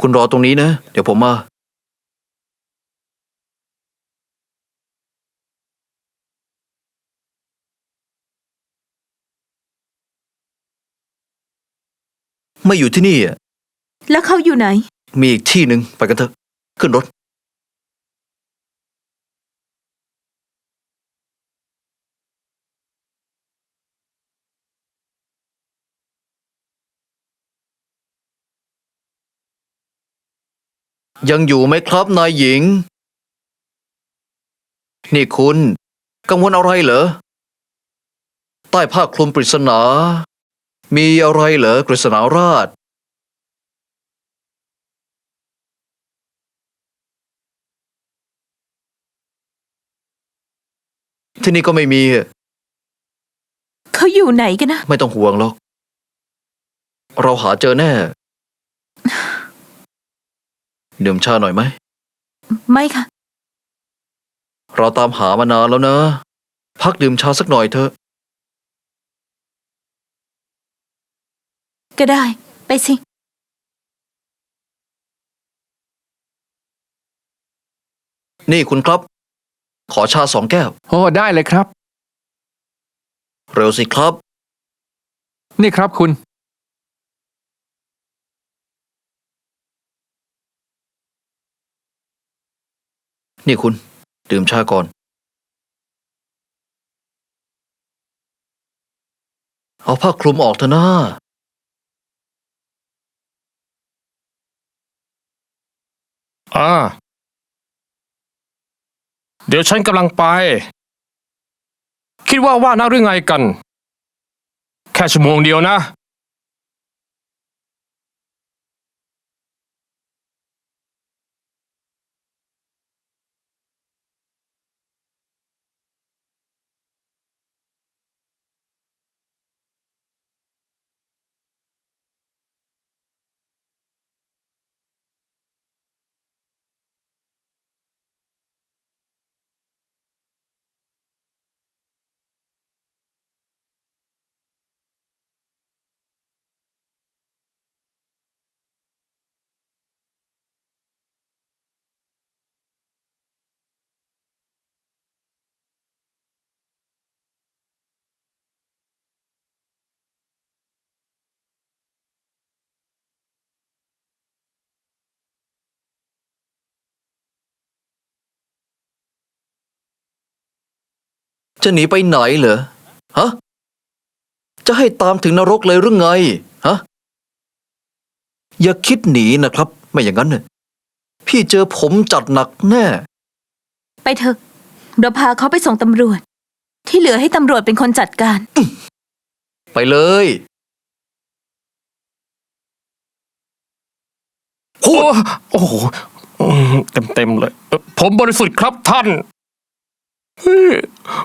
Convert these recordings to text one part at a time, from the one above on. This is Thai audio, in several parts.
คุณรอตรงนี้นะ เดี๋ยวผมมา ไม่อยู่ที่นี่อะแล้วเขาอยู่ไหน มีอีกที่หนึ่งไปกันเถอะ ขึ้นรถ ยังอยู่ไหมครับนายหญิง นี่คุณ กังวลอะไรเหรอ ใต้ผ้าคลุมปริศนา มีอะไรเหรอกฤษณาราช ที่นี่ก็ไม่มีอะเขาอยู่ไหนกันนะ ไม่ต้องห่วงหรอก เราหาเจอแน่ ดื่มชาหน่อยไหม ไม่ค่ะ เราตามหามานานแล้วนะ พักดื่มชาสักหน่อยเถอะ ก็ได้ ไปสิ นี่คุณครับ ขอชาสองแก้ว โอ้ได้เลยครับ เร็วสิครับ นี่ครับคุณ นี่คุณ ดื่มชาก่อน เอาผ้าคลุมออกเถอะนะอ่า เดี๋ยวฉันกำลังไป คิดว่าว่านะหรือไงกัน แค่ชั่วโมงเดียวนะ จะหนีไปไหนเหรอฮะจะให้ตามถึงนรกเลยหรือไงฮะอย่าคิดหนีนะครับ ไม่อย่างนั้นเนี่ยพี่เจอผมจัดหนักแน่ ไปเถอะ เราพาเขาไปส่งตำรวจ ที่เหลือให้ตำรวจเป็นคนจัดการ ไปเลยพูโอ้ดโอ้โหเต็มเต็มๆเลยเอ่อผมบริสุทธิ์ครับท่าน เฮ้ย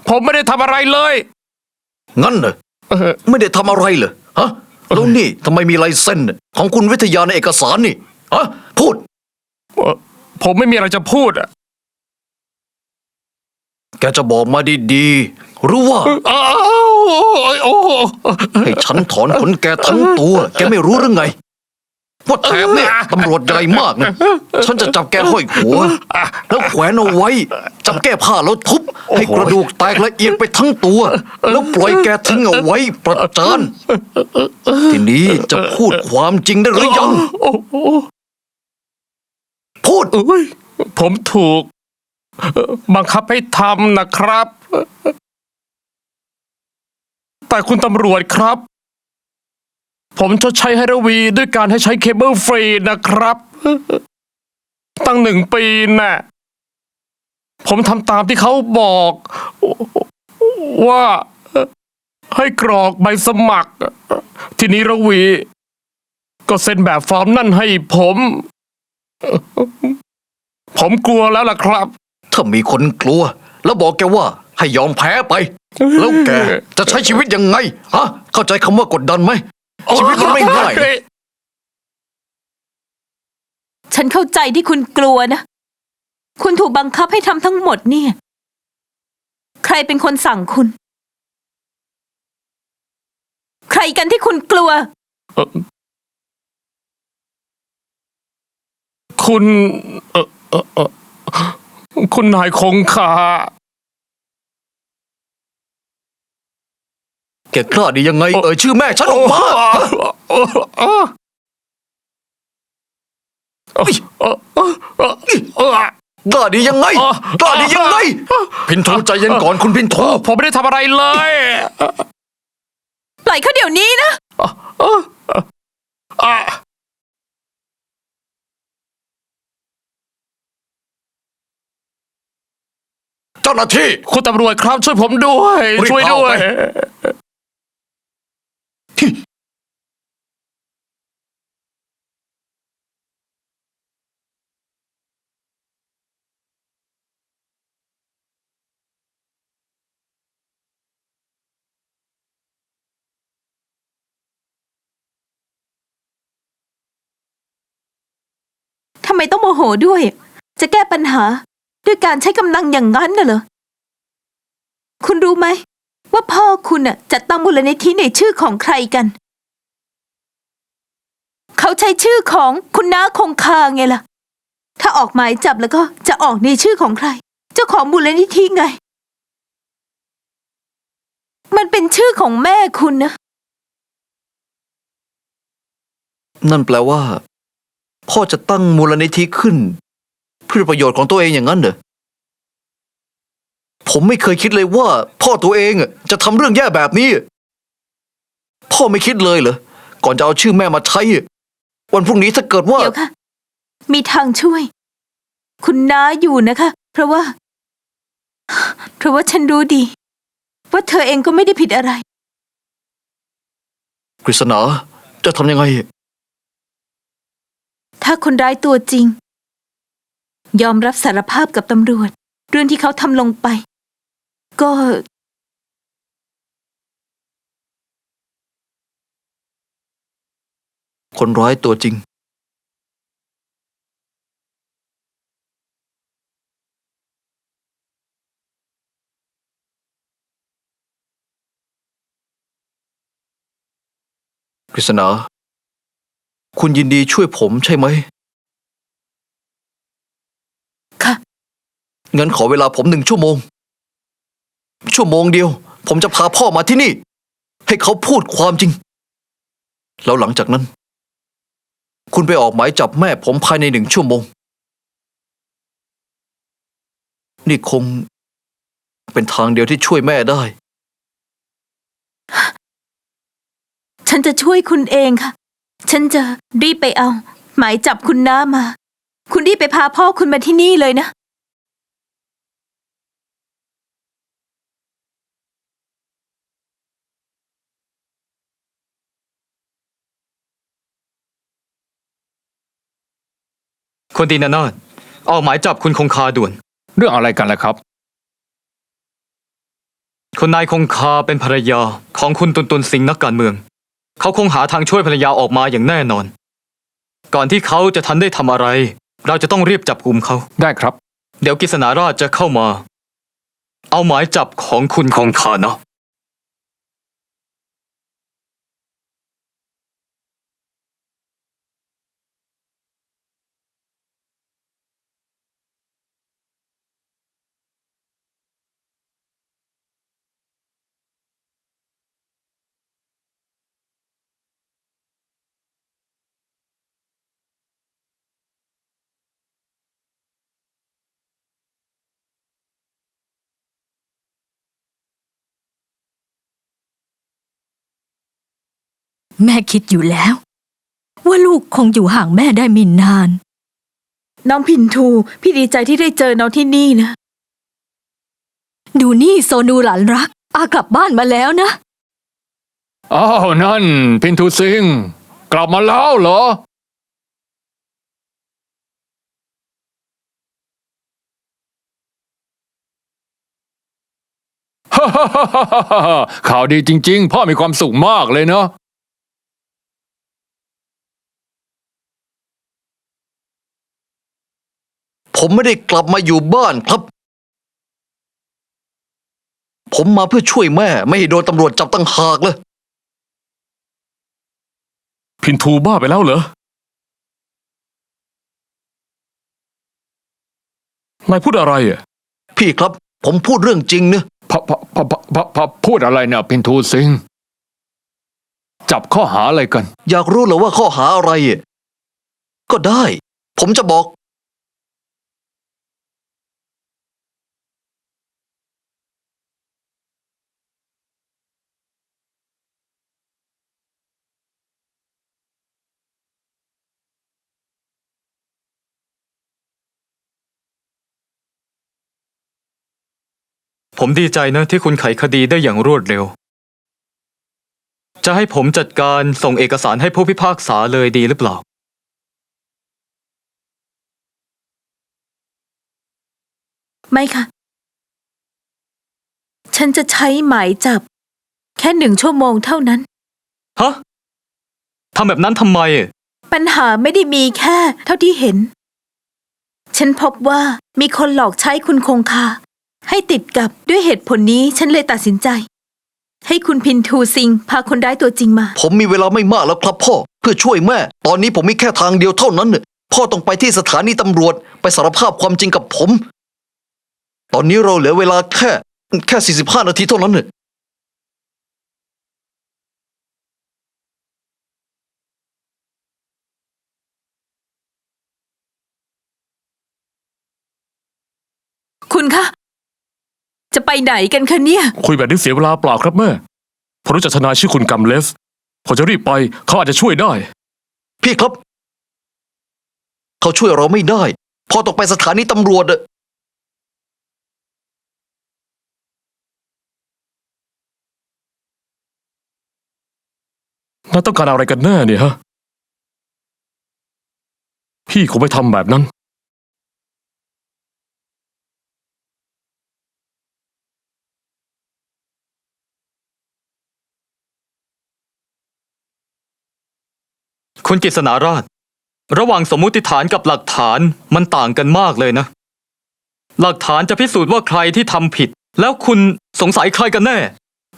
ผมไม่ได้ทำอะไรเลย งั้นเหรอเออ ไม่ได้ทำอะไรเหรอฮะแล้วนี่ทำไมมีลายเส้นของคุณวิทยาในเอกสารนี่ฮะพูด เอ่อผมไม่มีอะไรจะพูดอะแกจะบอกมาดีๆหรือว่า อ้าวโอ้โหให้ฉันถอนขนแกทั้งตัว แกไม่รู้หรือไง ว่าแถบเนี่ยตำรวจใหญ่มากนะฉันจะจับแกห้อยหัวแล้วแขวนเอาไว้ จับแก้ผ้าแล้วทุบ ให้กระดูกแตกละเอียดไปทั้งตัว แล้วปล่อยแกทิ้งเอาไว้ประจานทีนี้จะพูดความจริงได้หรือยังโอ้โหพูดเอ้ยผมถูกเอ่อบังคับให้ทำนะครับ แต่คุณตำรวจครับ ผมชดใช้ให้ระวีด้วยการให้ใช้เคเบิลฟรีนะครับ ตั้งหนึ่งปีน่ะ ผมทำตามที่เขาบอก ว่าให้กรอกใบสมัคร ทีนี้ระวี ก็เซ็นแบบฟอร์มนั่นให้ผม ผมกลัวแล้วล่ะครับ ถ้ามีคนกลัว แล้วบอกแกว่าให้ยอมแพ้ไป แล้วแกจะใช้ชีวิตยังไงฮะเข้าใจคำว่ากดดันไหม ชีวิตมันไม่ง่ายนะฉันเข้าใจที่คุณกลัวนะ คุณถูกบังคับให้ทำทั้งหมดเนี่ย ใครเป็นคนสั่งคุณ ใครกันที่คุณกลัว เอ่อคุณเออเออเออคุณนายคงคา แกกล้าดียังไง เอ่ยชื่อแม่ฉันออกมากล้าดียังไงกล้าดียังไง พินโทใจเย็นก่อนคุณพินโทผมไม่ได้ทำอะไรเลย ปล่อยเขาเดี๋ยวนี้นะอะเจ้าหน้าที่ คุณตำรวจครับช่วยผมด้วย รีบช่วยด้วยเอาไป ทำไมต้องโมโหด้วย จะแก้ปัญหา ด้วยการใช้กำลังอย่างนั้นน่ะเหรอ คุณรู้ไหม ว่าพ่อคุณน่ะจัดตั้งมูลนิธิในชื่อของใครกัน เขาใช้ชื่อของคุณน้าคงคาไงล่ะ ถ้าออกหมายจับแล้วก็จะออกในชื่อของใคร เจ้าของมูลนิธิไง มันเป็นชื่อของแม่คุณนะ นั่นแปลว่า พ่อจะตั้งมูลนิธิขึ้น เพื่อประโยชน์ของตัวเองอย่างนั้นเหรอผมไม่เคยคิดเลยว่า พ่อตัวเองอะจะทำเรื่องแย่แบบนี้ พ่อไม่คิดเลยเหรอก่อนจะเอาชื่อแม่มาใช้อะวันพรุ่งนี้ถ้าเกิดว่า เดี๋ยวค่ะ มีทางช่วย คุณน้าอยู่นะคะ เพราะว่า เพราะว่าฉันรู้ดี ว่าเธอเองก็ไม่ได้ผิดอะไร กฤษณาจะทำยังไง ถ้าคนร้ายตัวจริง ยอมรับสารภาพกับตำรวจ เรื่องที่เขาทำลงไป ก็ คนร้ายตัวจริง กฤษณา คุณยินดีช่วยผมใช่ไหม ค่ะ งั้นขอเวลาผมหนึ่งชั่วโมง ชั่วโมงเดียว ผมจะพาพ่อมาที่นี่ ให้เขาพูดความจริง แล้วหลังจากนั้น คุณไปออกหมายจับแม่ผมภายในหนึ่งชั่วโมง นี่คง เป็นทางเดียวที่ช่วยแม่ได้ ฉันจะช่วยคุณเองค่ะ ฉันจะรีบไปเอา หมายจับคุณน้ามา คุณรีบไปพาพ่อคุณมาที่นี่เลยนะคุณตีนานาถออกหมายจับคุณคงคาด่วน เรื่องอะไรกันล่ะครับคุณนายคงคาเป็นภรรยาของคุณตุนตุนสิงห์นักการเมือง เขาคงหาทางช่วยภรรยาออกมาอย่างแน่นอน ก่อนที่เขาจะทันได้ทำอะไร เราจะต้องรีบจับกลุ่มเขา ได้ครับ เดี๋ยวกิษณาราชจะเข้ามา เอาหมายจับของคุณคงคานะ แม่คิดอยู่แล้ว ว่าลูกคงอยู่ห่างแม่ได้ไม่นาน น้องพินทู พี่ดีใจที่ได้เจอน้องที่นี่นะ ดูนี่โซนูหลานรัก อากลับบ้านมาแล้วนะ อ้าวนั่น พินทูซิง กลับมาแล้วเหรอ ข่าวดีจริง ๆ พ่อมีความสุขมากเลยเนาะ ผมไม่ได้กลับมาอยู่บ้านครับ ผมมาเพื่อช่วยแม่ ไม่ให้โดนตำรวจจับตั้งหากเลย พินทูบ้าไปแล้วเหรอนายพูดอะไรอะพี่ครับ ผมพูดเรื่องจริงเนะพอพอพอพอพอพอพูดอะไรเนี่ยพินทูซิงจับข้อหาอะไรกัน อยากรู้เหรอว่าข้อหาอะไรอะก็ได้ ผมจะบอก ผมดีใจนะที่คุณไขคดีได้อย่างรวดเร็ว จะให้ผมจัดการส่งเอกสารให้ผู้พิพากษาเลยดีหรือเปล่า ไม่ค่ะ ฉันจะใช้หมายจับ แค่หนึ่งชั่วโมงเท่านั้น ฮะทำแบบนั้นทำไม ปัญหาไม่ได้มีแค่เท่าที่เห็น ฉันพบว่ามีคนหลอกใช้คุณคงคา ให้ติดกับด้วยเหตุผลนี้ฉันเลยตัดสินใจ ให้คุณพินทูซิงพาคนร้ายตัวจริงมา ผมมีเวลาไม่มากแล้วครับพ่อ เพื่อช่วยแม่ ตอนนี้ผมมีแค่ทางเดียวเท่านั้นน่ะพ่อต้องไปที่สถานีตำรวจไปสารภาพความจริงกับผม ตอนนี้เราเหลือเวลาแค่แค่ 45 นาทีเท่านั้นน่ะคุณคะจะ ไปไหนกันคะเนี่ย คุยแบบนี้เสียเวลาเปล่าครับแม่ผมรู้จักทนายชื่อคุณกัมเลสผมจะรีบไปเขาอาจจะช่วยได้ พี่ครับ เขาช่วยเราไม่ได้พ่อต้องไปสถานีตำรวจอะนายต้องการอะไรกันแน่เนี่ยฮะ พี่คงไม่ทำแบบนั้น คุณกิษณาราช ระหว่างสมมุติฐานกับหลักฐานมันต่างกันมากเลยนะ หลักฐานจะพิสูจน์ว่าใครที่ทำผิด แล้วคุณสงสัยใครกันแน่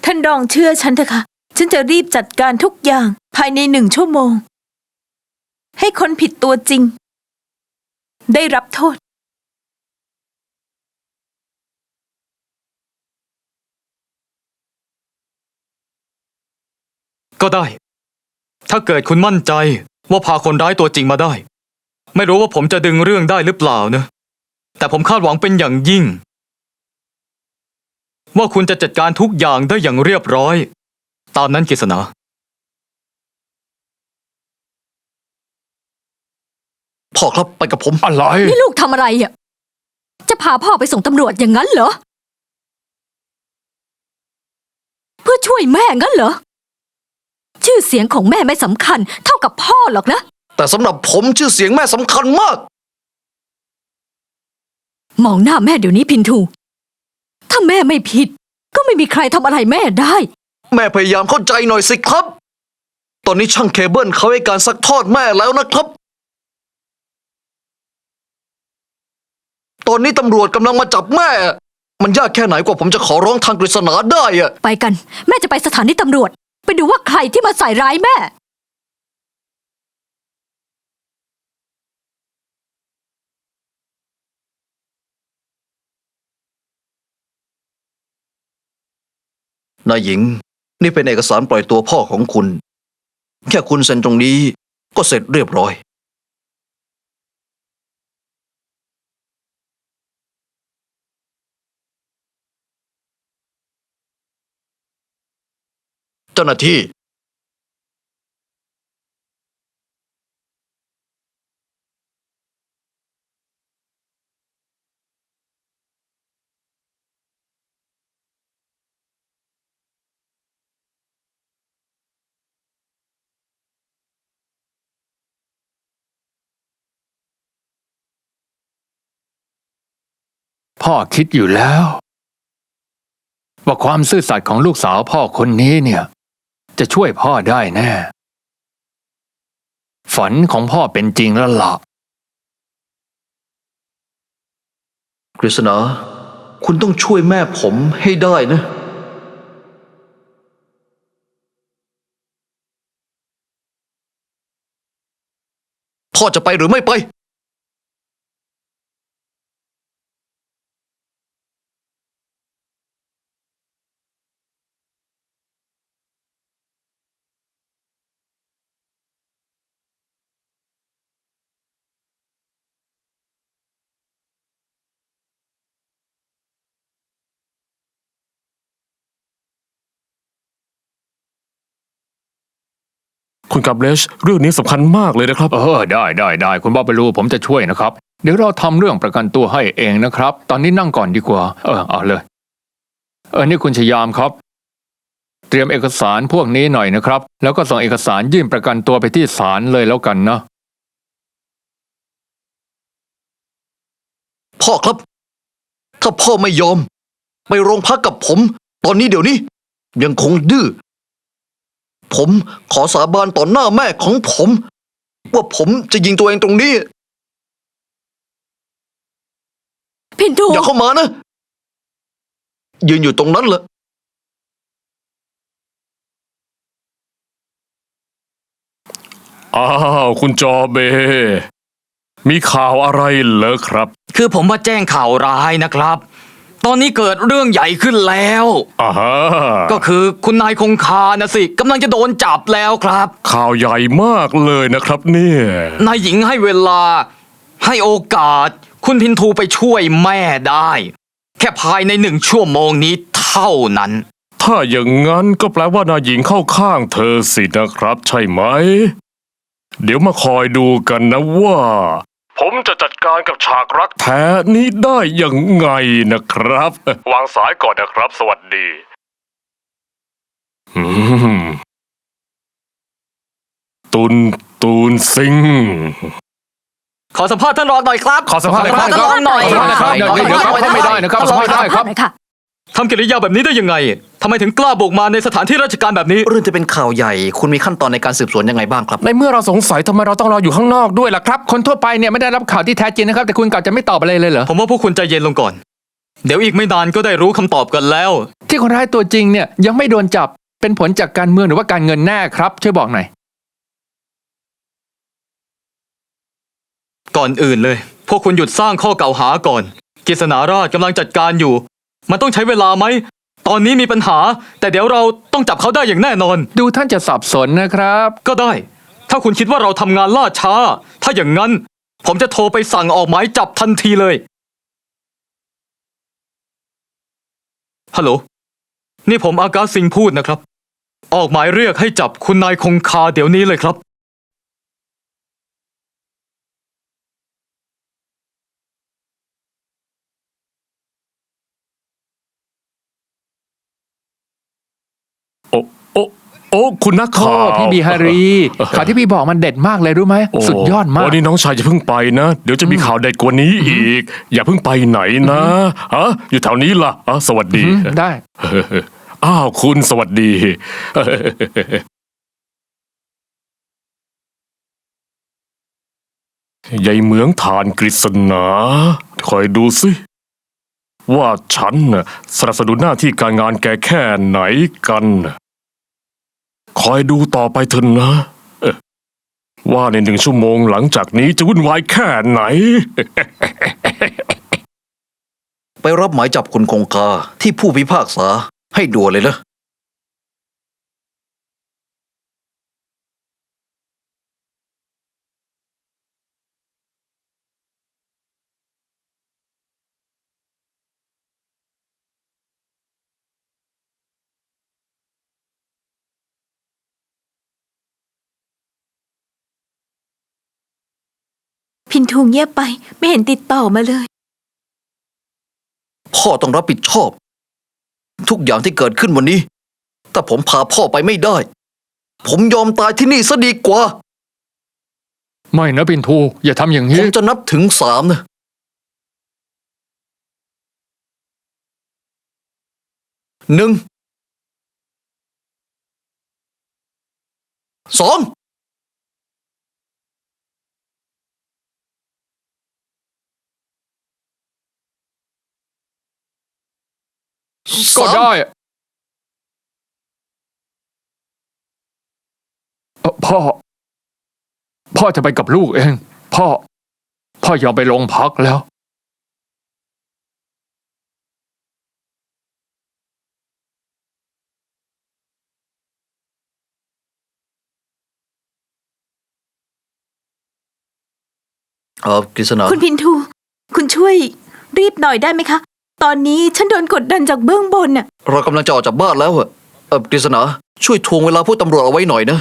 ท่านรองเชื่อฉันเถอะค่ะ ฉันจะรีบจัดการทุกอย่าง ภายในหนึ่งชั่วโมง ให้คนผิดตัวจริง ได้รับโทษ ก็ได้ ถ้าเกิดคุณมั่นใจว่าพาคนร้ายตัวจริงมาได้ ไม่รู้ว่าผมจะดึงเรื่องได้หรือเปล่านะ แต่ผมคาดหวังเป็นอย่างยิ่ง ว่าคุณจะจัดการทุกอย่างได้อย่างเรียบร้อย ตามนั้นกิษณาพ่อครับไปกับผมอะไร นี่ลูกทำอะไรอะ จะพาพ่อไปส่งตำรวจอย่างนั้นเหรอ เพื่อช่วยแม่งั้นเหรอ ชื่อเสียงของแม่ไม่สำคัญ เท่ากับพ่อหรอกนะ แต่สำหรับผมชื่อเสียงแม่สำคัญมาก มองหน้าแม่เดี๋ยวนี้พินทู ถ้าแม่ไม่ผิด ก็ไม่มีใครทำอะไรแม่ได้ แม่พยายามเข้าใจหน่อยสิครับ ตอนนี้ช่างเคเบิลเขาให้การซักทอดแม่แล้วนะครับ ตอนนี้ตำรวจกำลังมาจับแม่ มันยากแค่ไหนกว่าผมจะขอร้องทางกฤษณาได้อะ ไปกัน แม่จะไปสถานีตำรวจ ไปดูว่าใครที่มาใส่ร้ายแม่ นายหญิง นี่เป็นเอกสารปล่อยตัวพ่อของคุณ แค่คุณเซ็นตรงนี้ก็เสร็จเรียบร้อย เจ้าหน้าที่พ่อคิดอยู่แล้ว ว่าความซื่อสัตย์ของลูกสาวพ่อคนนี้เนี่ย จะช่วยพ่อได้แน่ ฝันของพ่อเป็นจริงแล้วล่ะกฤษณาคุณต้องช่วยแม่ผมให้ได้นะ พ่อจะไปหรือไม่ไป คุณกาเบรชเรื่องนี้สำคัญมากเลยนะครับ เออได้ได้ได้คุณบาบารูผมจะช่วยนะครับ เดี๋ยวเราทำเรื่องประกันตัวให้เองนะครับ ตอนนี้นั่งก่อนดีกว่า เออเอาเลย เออนี่คุณชยามครับ เตรียมเอกสารพวกนี้หน่อยนะครับ แล้วก็ส่งเอกสารยื่นประกันตัวไปที่ศาลเลยแล้วกันนะพ่อครับ ถ้าพ่อไม่ยอม ไปโรงพักกับผม ตอนนี้เดี๋ยวนี้ ยังคงดื้อ ผมขอสาบานต่อหน้าแม่ของผม ว่าผมจะยิงตัวเองตรงนี้ พินทูอย่าเข้ามานะ ยืนอยู่ตรงนั้นแหละอ้าวคุณจอเบ มีข่าวอะไรเหรอครับ คือผมมาแจ้งข่าวร้ายนะครับ ตอนนี้เกิดเรื่องใหญ่ขึ้นแล้ว อ่าฮะก็คือคุณนายคงคานะสิกำลังจะโดนจับแล้วครับ ข่าวใหญ่มากเลยนะครับเนี่ยนายหญิงให้เวลา ให้โอกาส คุณพินทูไปช่วยแม่ได้ แค่ภายในหนึ่งชั่วโมงนี้เท่านั้น ถ้าอย่างนั้นก็แปลว่านายหญิงเข้าข้างเธอสินะครับ ใช่ไหม เดี๋ยวมาคอยดูกันนะว่า ผมจะจัดการกับฉากรักแท้นี้ได้ยังไงนะครับ วางสายก่อนนะครับ สวัสดีอืมตุนตูนซิงขอสัมภาษณ์ท่านรองหน่อยครับ ขอสัมภาษณ์หน่อยครับท่านรองหน่อยขอสัมภาษณ์หน่อยครับ เดี๋ยวๆครับไม่ได้นะครับสัมภาษณ์ได้ครับ หน่อยค่ะ ทำกิริยาแบบนี้ได้ยังไงทำไมถึงกล้าบุกมาในสถานที่ราชการแบบนี้ เรื่องจะเป็นข่าวใหญ่ คุณมีขั้นตอนในการสืบสวนยังไงบ้างครับ ในเมื่อเราสงสัยทำไมเราต้องรออยู่ข้างนอกด้วยล่ะครับ คนทั่วไปเนี่ยไม่ได้รับข่าวที่แท้จริงนะครับ แต่คุณกลับจะไม่ตอบอะไรเลยเหรอ ผมว่าพวกคุณใจเย็นลงก่อน เดี๋ยวอีกไม่นานก็ได้รู้คำตอบกันแล้ว ที่คนร้ายตัวจริงเนี่ยยังไม่โดนจับ เป็นผลจากการเมืองหรือว่าการเงินแน่ครับ ช่วยบอกหน่อย ก่อนอื่นเลย พวกคุณหยุดสร้างข้อกล่าวหาก่อน กิษณาราชกำลังจัดการอยู่ มันต้องใช้เวลาไหม ตอนนี้มีปัญหา แต่เดี๋ยวเราต้องจับเขาได้อย่างแน่นอน ดูท่านจะสับสนนะครับ ก็ได้ ถ้าคุณคิดว่าเราทำงานล่าช้า ถ้าอย่างนั้น ผมจะโทรไปสั่งออกหมายจับทันทีเลย ฮัลโหล นี่ผมอากาศสิงห์พูดนะครับ ออกหมายเรียกให้จับคุณนายคงคาเดี๋ยวนี้เลยครับ โอ้โอ้ โอ้คุณนักโอ้ข่าวพี่บีฮารีข่าวที่พี่บอกมันเด็ดมากเลยรู้ไหมโอ้สุดยอดมากวันนี้น้องชายอย่าเพิ่งไปนะ เดี๋ยวจะมีข่าวเด็ดกว่านี้อีก อย่าเพิ่งไปไหนนะฮะอยู่แถวนี้ล่ะอะสวัสดีอืมได้อ้าวคุณสวัสดียายเหมืองฐานกฤษณาคอยดูสิว่าฉันน่ะสนับสนุนหน้าที่การงานแกแค่ไหนกันน่ะค อยดูต่อไปเถอะนะ ว่าในหนึ่งชั่วโมงหลังจากนี้จะวุ่นวายแค่ไหน ไปรับหมายจับคุณคงคาที่ผู้พิพากษาให้ด่วนเลยนะ พินทูเงียบไป ไม่เห็นติดต่อมาเลย พ่อต้องรับผิดชอบ ทุกอย่างที่เกิดขึ้นวันนี้ แต่ผมพาพ่อไปไม่ได้ ผมยอมตายที่นี่ซะดีกว่า ไม่นะปินทู อย่าทำอย่างผนี้ มจะนับถึงสามนะ หนึ่ง สอง ก็สามได้เอ่อพ่อ พ่อจะไปกับลูกเอง พ่อ พ่อยอมไปโรงพักแล้วเออกฤษณาคุณพินทู คุณช่วยรีบหน่อยได้ไหมคะ ตอนนี้ฉันโดนกดดันจากเบื้องบนน่ะ เรากำลังจะออกจากบ้านแล้วอะเออกฤษณาช่วยทวงเวลาผู้ตำรวจเอาไว้หน่อยนะ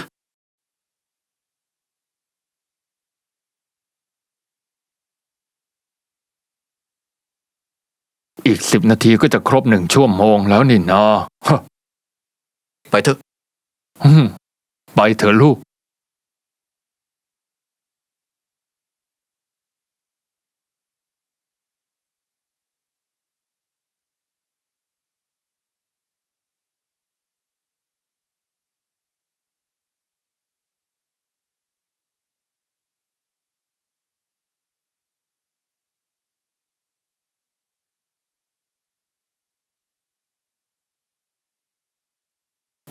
อีกสิบนาทีก็จะครบหนึ่งชั่วโมงแล้วนี่นาะ ไปเถอะไปเถอะลูก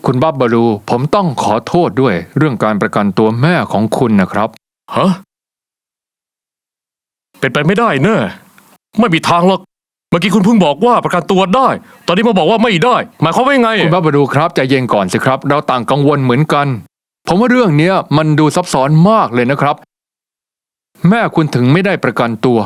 คุณบับบารู ผมต้องขอโทษด้วยเรื่องการประกันตัวแม่ของคุณนะครับ ฮะ เป็นไปไม่ได้เนอะไม่มีทางหรอก เมื่อกี้คุณเพิ่งบอกว่าประกันตัวได้ ตอนนี้มาบอกว่าไม่ได้ หมายความว่ายังไง คุณบับบารูครับใจเย็นก่อนสิครับ เราต่างกังวลเหมือนกัน ผมว่าเรื่องเนี้ยมันดูซับซ้อนมากเลยนะครับ แม่คุณถึงไม่ได้ประกันตัว